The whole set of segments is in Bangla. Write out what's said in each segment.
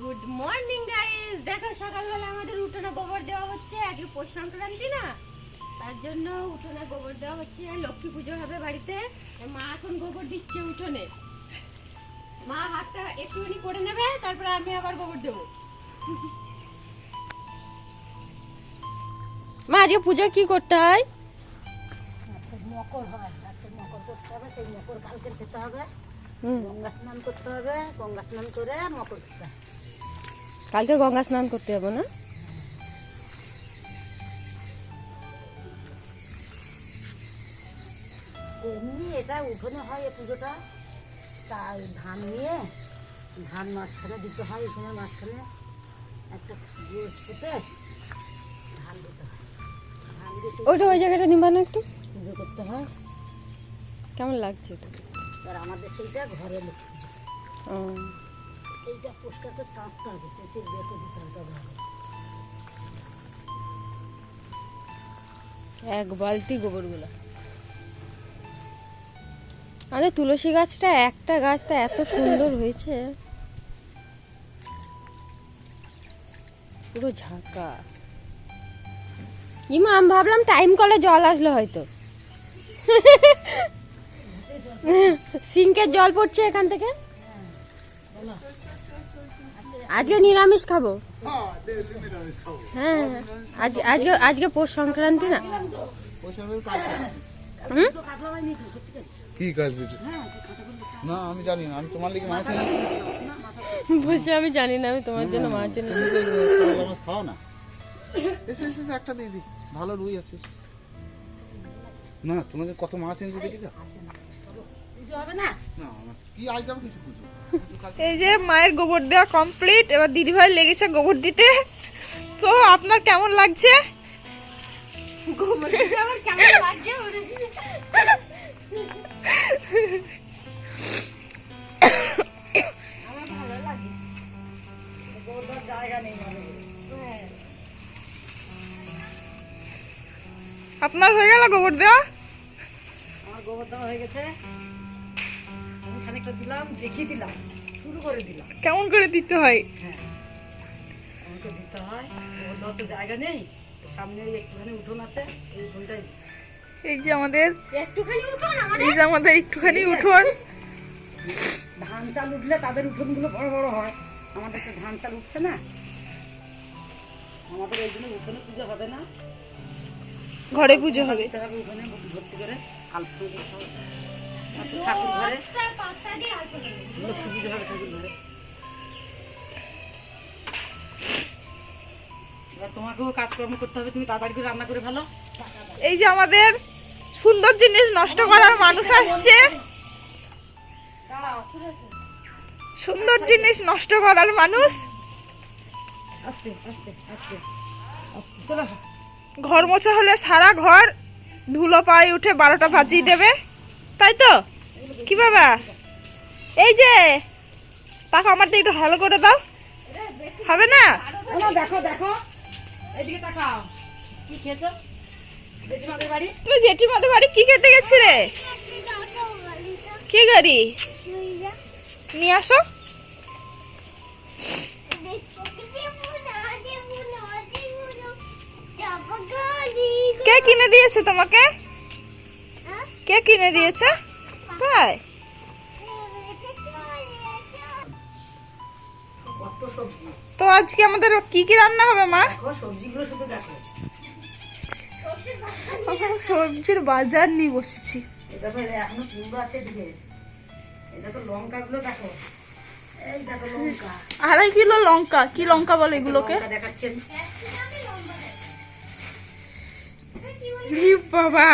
গুড মর্নিং গাইস দেখো সকালবেলা আমাদের উঠোনে গোবর দেওয়া হচ্ছে। আজকে পৌষ সংক্রান্তি না? তার জন্য উঠোনে গোবর দেওয়া হচ্ছে। লক্ষ্মী পুজো হবে বাড়িতে। মা এখন গোবর দিচ্ছে উঠোনে। মা হাতটা একটুখানি করে নেবে তারপরে আমি আবার গোবর দেবো। মা আজকে পুজো কি করতে হয়? মকর হয়। আজকে মকর করতে হবে সেই মকর কালকে খেতে হবে। গঙ্গা স্নান করতে হবে। গঙ্গা স্নান করে মকর খেতে হবে কালকে গঙ্গা স্নান করতে হবে না? এমনি এটা উঠোনে হয় এই পুজোটা। চাল ধান নিয়ে ধান মাঝখানে দিতে হয় মাঝখানে একটা পুঁতে ধান দিতে হয়। ওইটা ওই জায়গাটা নিবানো একটু। পুজো করতে হয়। কেমন লাগছে এটা আর আমাদের সেইটা ঘরে লক্ষ্মী ও, এইটা চাঁচতে হবে চেঁচে বের করে দিতে হবে তবে এক বালতি গোবরগুলো। আমাদের তুলসী গাছটা একটা গাছটা এত সুন্দর হয়েছে। পুরো ঝাঁকা। ইমা আমি ভাবলাম টাইম কলে জল আসলো হয়তো। সিঙ্কের জল পড়ছে এখান থেকে? আজকে নিরামিষ খাব। হ্যাঁ আজ আজকে আজকে পৌষ সংক্রান্তি না? কি কাজ হ্যাঁ না আমি জানি না আমি তোমার লিগে মাছ বলছি আমি জানি না আমি তোমার জন্য মাছ এনে খাও না? এসে এসে এসে একটা দিয়ে দি ভালো রুই আছে। না তোমাদের কত মাছ এনেছে দেখেছ? পুজো হবে না? এই যে মায়ের গোবর দেওয়া কমপ্লিট এবার দিদিভাই লেগেছে গোবর দিতে। তো আপনার কেমন লাগছে? কেমন লাগছে? আপনার হয়ে গেল গোবর দেওয়া? আমার গোবর দেওয়া হয়ে গেছে। আমি দিলাম দেখিয়ে দিলাম শুরু করে দিলাম। কেমন করে দিতে হয়? হ্যাঁ আমাকে দিতে হয়। দেওয়ার তো জায়গা নেই তো সামনে একটুখানি উঠোন আছে এই উঠোনটাই এই যে আমাদের একটুখানি উঠো না এই যে আমাদের একটুখানি উঠোন। ধান চাল উঠলে তাদের উঠোনগুলো বড় বড় হয়। আমাদের তো ধান চাল উঠছে না। আমাদের এই জন্য উঠোনে পুজো হবে না। ঘরে পুজো হবে। উঠোনে ভর্তি করে আলপনা ঠাকুর কাজকর্ম করতে হবে, তুমি তাড়াতাড়ি রান্না করে এই যে আমাদের সুন্দর জিনিস নষ্ট করার মানুষ আসছে। সুন্দর জিনিস নষ্ট করার মানুষ। ঘর মোছা হলে সারা ঘর ধুলো পায়ে উঠে বারোটা বাজিয়ে দেবে। তাই তো কি বাবা? এই যে তাকে আমার দিকে একটু ভালো করে দাও। হবে না? দেখো দেখো। এদিকে তাকাও। কি খেয়েছো? বাড়ি? তুমি জেঠিমাদের বাড়ি কি খেতে গেছিলে? কি গাড়ি? নিয়ে আসো। কে কিনে দিয়েছে তোমাকে? কে কিনে দিয়েছে? তাই? তো আজকে আমাদের কি কি রান্না হবে মা? সবজির বাজার নিয়ে বসেছি। আড়াই কিলো লঙ্কা। কি লঙ্কা বলে এগুলোকে? বাবা!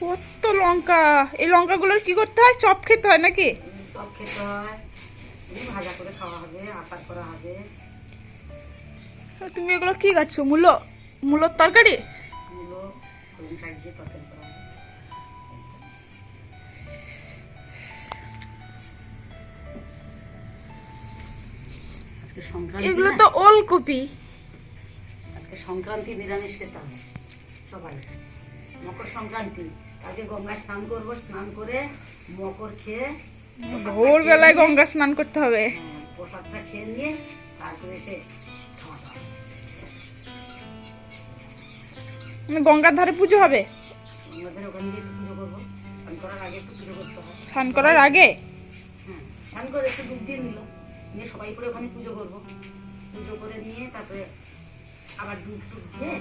কত লঙ্কা? এই লঙ্কাগুলোর কি করতে হয়? চপ খেতে হয় নাকি? সব খেতে হয়। ভাজা করে খাওয়া হবে আচার করা হবে। তুমি এগুলো কি খাচ্ছো? মূলো? মূলোর তরকারি? এগুলো? তো ওলকপি। আজকে সংক্রান্তি নিরামিষ খেতে হবে সবাই। মকর সংক্রান্তি। কালকে গঙ্গায় স্নান করব স্নান করে মকর খেয়ে ভোরবেলায় গঙ্গা স্নান করতে হবে। হ্যাঁ, প্রসাদটা খেয়ে নিয়ে তারপরে এসে মানে গঙ্গার ধারে পুজো হবে? আমাদের ওখানে গিয়ে পুজো করব। স্নান করার আগে হয় স্নান করার আগে? হ্যাঁ স্নান করে একটু ডুব দিয়ে নিল। নিয়ে সবাই করে ওখানে পুজো করব। পুজো করে নিয়ে তারপরে আবার ডুব টুব দিয়ে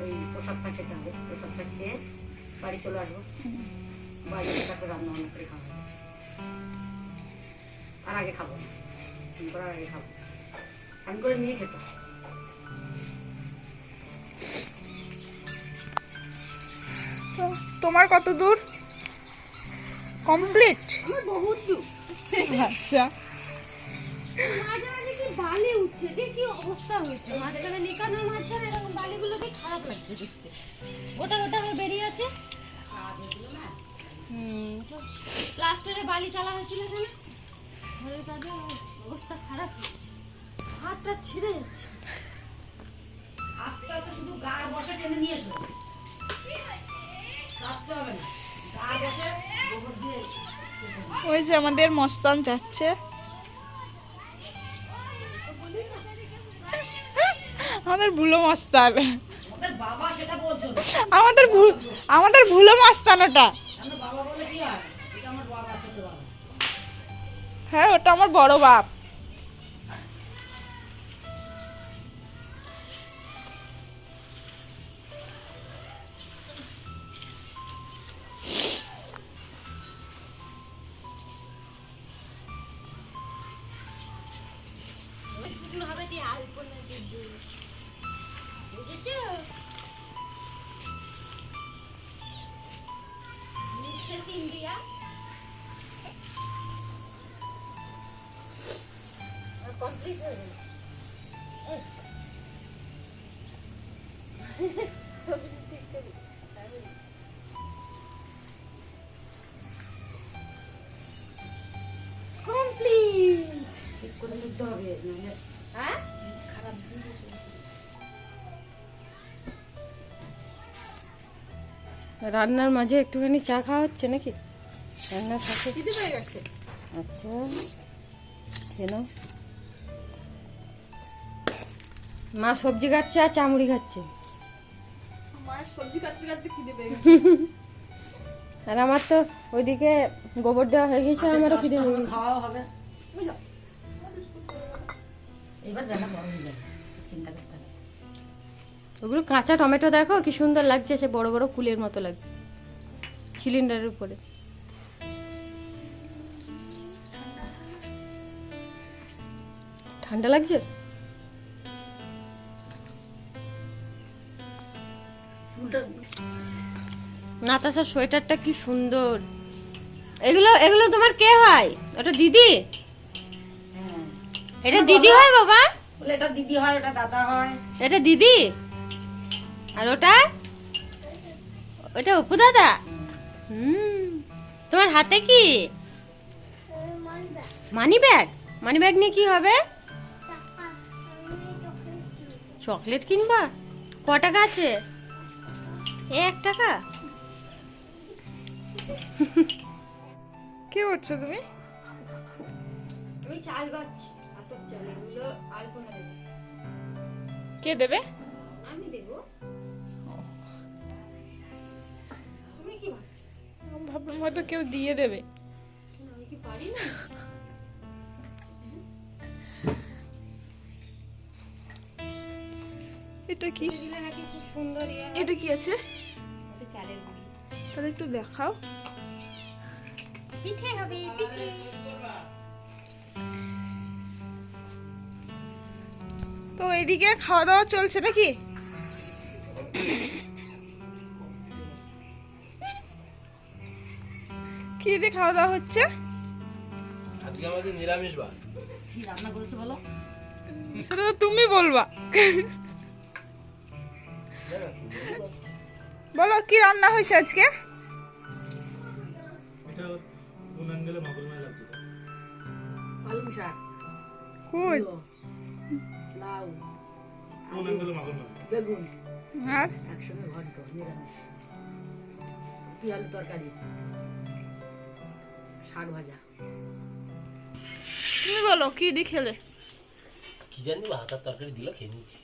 ওই প্রসাদটা খেতে হবে। প্রসাদটা খেয়ে বাড়ি চলে আসব। বাড়ি তারপরে রান্না বান্না করে হবে আর আগে খাব করার আগে খাব। স্নান করে নিয়ে খেতে তো তোমার কত দূর? কমপ্লিট? আমার বহুত দূর। আচ্ছা। বালি উঠছে। দিয়ে কি অবস্থা হয়েছে। মাঝখানে নিকানোর মাঝখানে এরকম বালিগুলো দিয়ে খারাপ লাগছে দেখতে। গোটা গোটা হয়ে বেরিয়ে আছে? হুম প্লাস্টারে বালি চালা হয়েছিল এখানে ঘরের কাজে অবস্থা খারাপ। হয়েছে। হাতটা ছিঁড়ে যাচ্ছে। আস্তে আস্তে শুধু গা বসে টেনে নিয়ে এসো। কাঁদতে হবে না। গা বসে গোবর দিয়ে ওই যে আমাদের মস্তান যাচ্ছে। আমাদের ভুলো মস্তান। আমাদের ভুল আমাদের ভুলো মাস্তান ওটা। হ্যাঁ ওটা আমার বড় বাপ। কমপ্লিট হয়ে গেল এই। ঠিক করি। কমপ্লিট ঠিক করে নিতে হবে হ্যাঁ খারাপ জিনিস রান্নার মাঝে একটুখানি চা খাওয়া হচ্ছে নাকি রান্নার সাথে আচ্ছা খেয়ে নাও মা সবজি কাটছে আর চামড়ি খাচ্ছে। আর আমার তো ওইদিকে গোবর দেওয়া হয়ে গেছে আমারও খিদে হয়ে গেছে হয়ে ওগুলো কাঁচা টমেটো দেখো কি সুন্দর লাগছে সে বড় বড় কুলের মতো লাগছে। সিলিন্ডারের উপরে। ঠান্ডা লাগছে? নাতাশার সোয়েটারটা কি সুন্দর। এগুলো এগুলো তোমার কে হয়? ওটা দিদি? হ্যাঁ। এটা দিদি হয় বাবা? এটা দিদি হয় ওটা দাদা হয়। এটা দিদি? আর ওটা? ওটা অপু দাদা? হুম। তোমার হাতে কি? Money bag? মানি ব্যাগ নিয়ে কি হবে? চকলেট কিনবা? ক টাকা আছে? এক টাকা? কি করছ তুমি? আমি চাল বাচ্ছি আতপ চাল এগুলো আলপনা দেবো। কে দেবে? আমি দেবো। তুমি কি ভাবছ? ভাবলাম হয়তো কেউ দিয়ে দেবে। আমি কি পারি না? এটা কি? ইয়ে। এটা কি আছে? তাহলে একটু দেখাও। পিঠে হবে পিঠে। তো এইদিকে খাওয়া দাওয়া চলছে নাকি? কি দিয়ে খাওয়া দাওয়া হচ্ছে? আজকে আমাদের নিরামিষ বার কি রান্না করেছ বলো? সেটা তো তুমি বলবা। বলো কি রান্না হয়েছে আজকে? শাক কই লাউ বেগুন আর একসঙ্গে ঘন্ট নিরামিষ পিয়ালু তরকারি শাক ভাজা তুমি বলো কি দিয়ে খেলে কি জানি ভাতার তরকারি দিল খেয়ে নিয়েছি